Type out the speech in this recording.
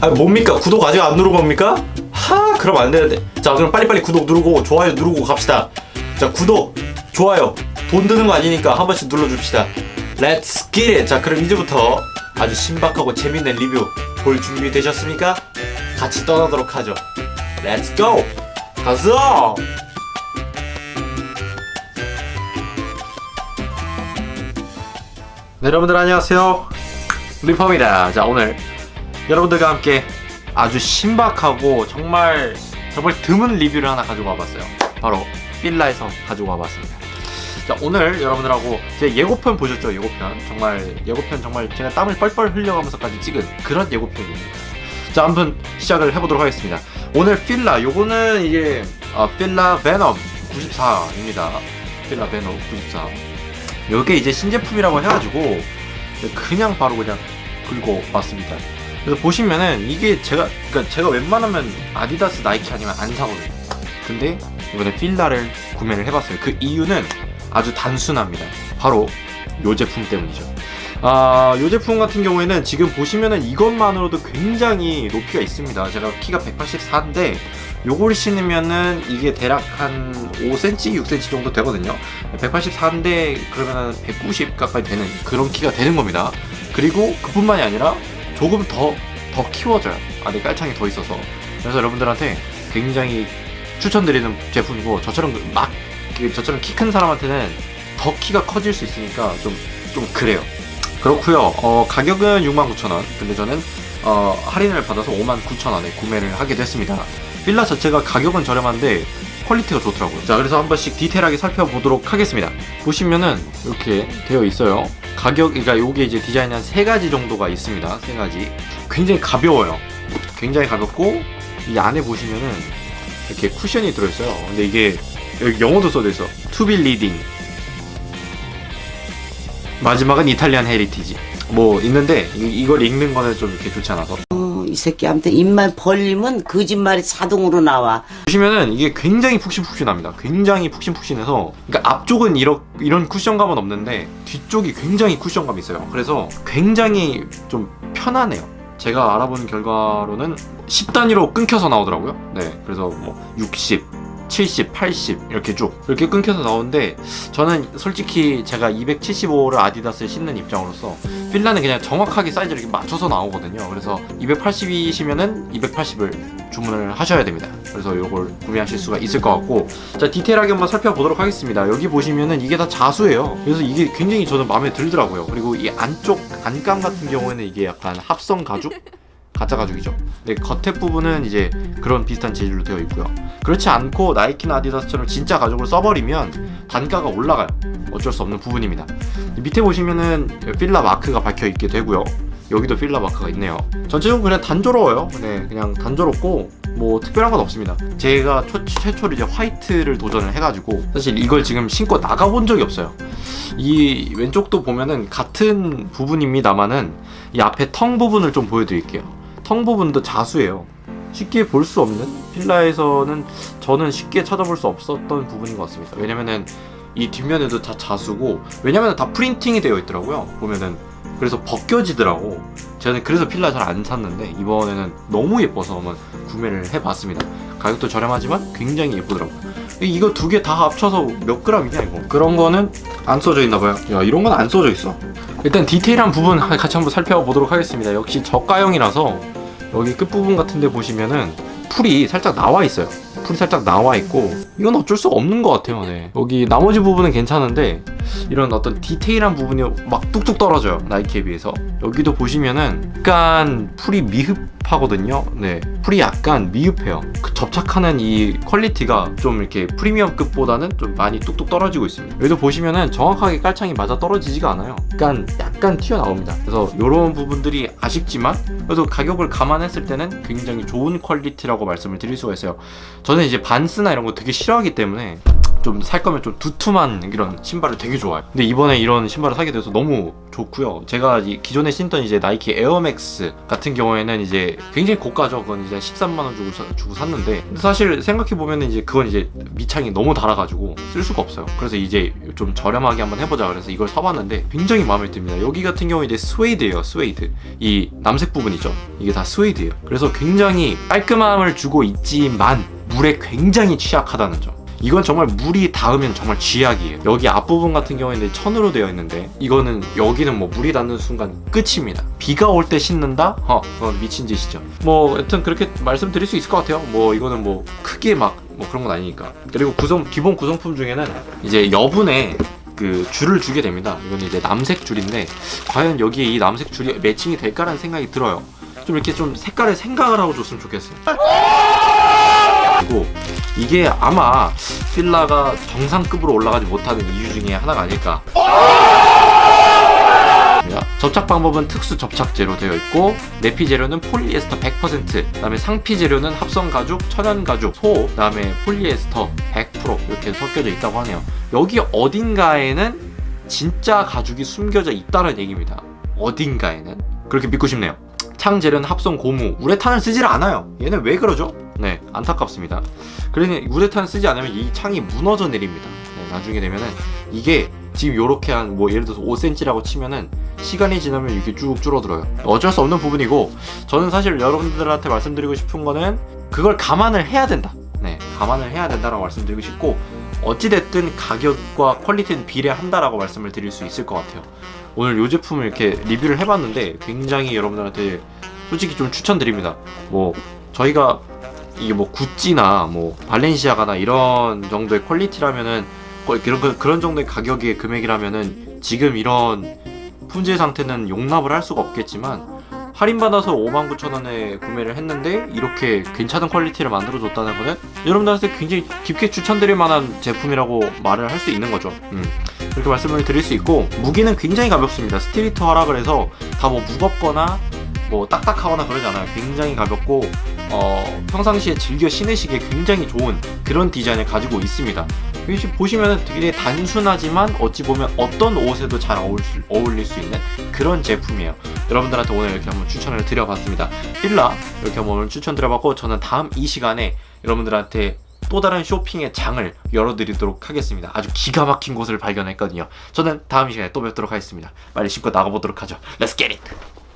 아 뭡니까? 구독 아직 안 누르고 겁니까? 하 그럼 안 되는데. 자 그럼 빨리빨리 구독 누르고 좋아요 누르고 갑시다. 자 구독 좋아요. 돈 드는 거 아니니까 한 번씩 눌러줍시다. Let's 자 그럼 이제부터 아주 신박하고 재밌는 리뷰 볼 준비 되셨습니까? 같이 떠나도록 하죠. Let's go. 가자 네, 여러분들 안녕하세요. 리퍼입니다. 자 오늘 여러분들과 함께 아주 신박하고 정말 정말 드문 리뷰를 하나 가지고 와봤어요. 바로 필라에서 가지고 와봤습니다. 자 오늘 여러분들하고 제 예고편 보셨죠? 예고편 정말 예고편 정말 제가 땀을 뻘뻘 흘려가면서까지 찍은 그런 예고편입니다. 자 한번 시작을 해보도록 하겠습니다. 오늘 필라 요거는 이게 어, 필라 베넘 94입니다. 필라 베넘 94. 요게 이제 신제품이라고 해가지고 그냥 바로 그냥 긁고 왔습니다. 그래서 보시면은 이게 제가 그러니까 제가 웬만하면 아디다스 나이키 아니면 안 사거든요. 근데 이번에 필라를 구매를 해봤어요. 그 이유는 아주 단순합니다. 바로 요 제품 때문이죠. 아, 요 제품 같은 경우에는 지금 보시면은 이것만으로도 굉장히 높이가 있습니다. 제가 키가 184인데 요걸 신으면은 이게 대략 한 5cm, 6cm 정도 되거든요. 184인데 그러면은 190 가까이 되는 그런 키가 되는 겁니다. 그리고 그뿐만이 아니라 조금 더, 더 키워져요. 안에 깔창이 더 있어서. 그래서 여러분들한테 굉장히 추천드리는 제품이고, 저처럼 그 막, 그 저처럼 키 큰 사람한테는 더 키가 커질 수 있으니까 좀, 좀 그래요. 그렇고요 어, 가격은 69,000원. 근데 저는, 어, 할인을 받아서 59,000원에 구매를 하게 됐습니다. 필라 자체가 가격은 저렴한데, 퀄리티가 좋더라고요. 자, 그래서 한 번씩 디테일하게 살펴보도록 하겠습니다. 보시면은 이렇게 되어 있어요. 가격, 그러니까 요게 이제 디자인이 한 세 가지 정도가 있습니다. 세 가지. 굉장히 가벼워요. 굉장히 가볍고, 이 안에 보시면은 이렇게 쿠션이 들어있어요. 근데 이게 여기 영어도 써져 있어. To be leading. 마지막은 이탈리안 헤리티지. 뭐 있는데 이, 이걸 읽는 거는 좀 이렇게 좋지 않아서 어, 이 새끼 아무튼 입만 벌리면 거짓말이 자동으로 나와. 보시면은 이게 굉장히 푹신푹신합니다. 굉장히 푹신푹신해서 그러니까 앞쪽은 이런 이런 쿠션감은 없는데 뒤쪽이 굉장히 쿠션감이 있어요. 그래서 굉장히 좀 편하네요. 제가 알아본 결과로는 10단위로 끊겨서 나오더라고요. 네, 그래서 뭐 60, 70, 80 이렇게 쭉 이렇게 끊겨서 나오는데 저는 솔직히 제가 275를 아디다스에 신는 입장으로서 필라는 그냥 정확하게 사이즈를 이렇게 맞춰서 나오거든요. 그래서 280이시면은 280을 주문을 하셔야 됩니다. 그래서 이걸 구매하실 수가 있을 것 같고 자 디테일하게 한번 살펴보도록 하겠습니다. 여기 보시면은 이게 다 자수예요. 그래서 이게 굉장히 저는 마음에 들더라고요. 그리고 이 안쪽 안감 같은 경우에는 이게 약간 합성 가죽 가짜 가죽이죠. 근데 겉에 부분은 이제 그런 비슷한 재질로 되어 있고요. 그렇지 않고 나이키나 아디다스처럼 진짜 가죽을 써버리면 단가가 올라가요. 어쩔 수 없는 부분입니다. 밑에 보시면은 필라 마크가 박혀 있게 되고요. 여기도 필라 마크가 있네요. 전체적으로 그냥 단조로워요. 네, 그냥 단조롭고 뭐 특별한 건 없습니다. 제가 초, 최초로 이제 화이트를 도전을 해가지고 사실 이걸 지금 신고 나가본 적이 없어요. 이 왼쪽도 보면은 같은 부분입니다만은 이 앞에 텅 부분을 좀 보여드릴게요. 텅 부분도 자수예요. 쉽게 볼 수 없는 필라에서는 저는 쉽게 찾아볼 수 없었던 부분인 것 같습니다. 왜냐면은 이 뒷면에도 다 자수고 왜냐면 다 프린팅이 되어 있더라고요. 보면은 그래서 벗겨지더라고. 저는 그래서 필라 잘 안 샀는데 이번에는 너무 예뻐서 한번 구매를 해봤습니다. 가격도 저렴하지만 굉장히 예쁘더라고요. 이거 두 개 다 합쳐서 몇 그램이냐 이거? 그런 거는 안 써져 있나 봐요. 야 이런 건 안 써져 있어. 일단 디테일한 부분 같이 한번 살펴보도록 하겠습니다. 역시 저가형이라서 여기 끝부분 같은 데 보시면은 풀이 살짝 나와 있어요. 풀이 살짝 나와 있고 이건 어쩔 수 없는 것 같아요. 네. 여기 나머지 부분은 괜찮은데 이런 어떤 디테일한 부분이 막 뚝뚝 떨어져요. 나이키에 비해서. 여기도 보시면은 약간 풀이 미흡 하거든요. 네. 풀이 약간 미흡해요. 그 접착하는 이 퀄리티가 좀 이렇게 프리미엄급보다는 좀 많이 뚝뚝 떨어지고 있습니다. 여기도 보시면은 정확하게 깔창이 맞아 떨어지지가 않아요. 약간 약간 튀어나옵니다. 그래서 이런 부분들이 아쉽지만 그래도 가격을 감안했을 때는 굉장히 좋은 퀄리티라고 말씀을 드릴 수가 있어요. 저는 이제 반스나 이런 거 되게 싫어하기 때문에 좀 살 거면 좀 두툼한 이런 신발을 되게 좋아해요. 근데 이번에 이런 신발을 사게 돼서 너무 좋고요. 제가 이 기존에 신던 이제 나이키 에어맥스 같은 경우에는 이제 굉장히 고가죠. 그건 이제 13만 원 주고 사- 주고 샀는데 사실 생각해 보면 이제 그건 이제 밑창이 너무 달아가지고 쓸 수가 없어요. 그래서 이제 좀 저렴하게 한번 해보자 그래서 이걸 사봤는데 굉장히 마음에 듭니다. 여기 같은 경우 이제 스웨이드예요. 스웨이드 이 남색 부분이죠. 이게 다 스웨이드예요. 그래서 굉장히 깔끔함을 주고 있지만 물에 굉장히 취약하다는 점. 이건 정말 물이 닿으면 정말 쥐약이에요. 여기 앞부분 같은 경우에는 천으로 되어 있는데 이거는 여기는 뭐 물이 닿는 순간 끝입니다. 비가 올때 신는다? 어, 그건 미친 짓이죠. 뭐 여튼 그렇게 말씀드릴 수 있을 것 같아요. 뭐 이거는 뭐 크게 막 뭐 그런 건 아니니까. 그리고 구성 기본 구성품 중에는 이제 여분의 그 줄을 주게 됩니다. 이건 이제 남색 줄인데 과연 여기에 이 남색 줄이 매칭이 될까라는 생각이 들어요. 좀 이렇게 좀 색깔을 생각을 하고 줬으면 좋겠어요. 그리고 이게 아마 필라가 정상급으로 올라가지 못하는 이유 중에 하나가 아닐까. 접착 방법은 특수 접착제로 되어 있고 내피 재료는 폴리에스터 100%, 그다음에 상피 재료는 합성 가죽, 천연 가죽, 소, 그다음에 폴리에스터 100% 이렇게 섞여져 있다고 하네요. 여기 어딘가에는 진짜 가죽이 숨겨져 있다는 얘기입니다. 어딘가에는 그렇게 믿고 싶네요. 창 재료는 합성 고무, 우레탄을 쓰질 않아요. 얘는 왜 그러죠? 네, 안타깝습니다. 그러니 우레탄을 쓰지 않으면 이 창이 무너져 내립니다. 네, 나중에 되면은 이게 지금 요렇게 한 뭐 예를 들어서 5cm라고 치면은 시간이 지나면 이렇게 쭉 줄어들어요. 어쩔 수 없는 부분이고 저는 사실 여러분들한테 말씀드리고 싶은 거는 그걸 감안을 해야 된다. 네, 감안을 해야 된다라고 말씀드리고 싶고 어찌됐든 가격과 퀄리티는 비례한다라고 말씀을 드릴 수 있을 것 같아요. 오늘 이 제품을 이렇게 리뷰를 해봤는데 굉장히 여러분들한테 솔직히 좀 추천드립니다. 뭐 저희가 이게 뭐 구찌나 뭐 발렌시아가나 이런 정도의 퀄리티라면은 그런 그- 그런 정도의 가격의 금액이라면은 지금 이런 품질 상태는 용납을 할 수가 없겠지만 할인받아서 59,000원에 구매를 했는데 이렇게 괜찮은 퀄리티를 만들어줬다는 거는 여러분들한테 굉장히 깊게 추천드릴 만한 제품이라고 말을 할 수 있는 거죠. 음. 그렇게 말씀을 드릴 수 있고 무게는 굉장히 가볍습니다. 스트리트 화라 그래서 다 뭐 무겁거나 뭐 딱딱하거나 그러지 않아요. 굉장히 가볍고 어, 평상시에 즐겨 신으시기에 굉장히 좋은 그런 디자인을 가지고 있습니다. 여기 보시면 되게 단순하지만 어찌 보면 어떤 옷에도 잘 어울릴 수 있는 그런 제품이에요. 여러분들한테 오늘 이렇게 한번 추천을 드려봤습니다. 필라 이렇게 한번 추천드려봤고 저는 다음 이 시간에 여러분들한테 또 다른 쇼핑의 장을 열어드리도록 하겠습니다. 아주 기가 막힌 곳을 발견했거든요. 저는 다음 시간에 또 뵙도록 하겠습니다. 빨리 신고 나가보도록 하죠. Let's get it!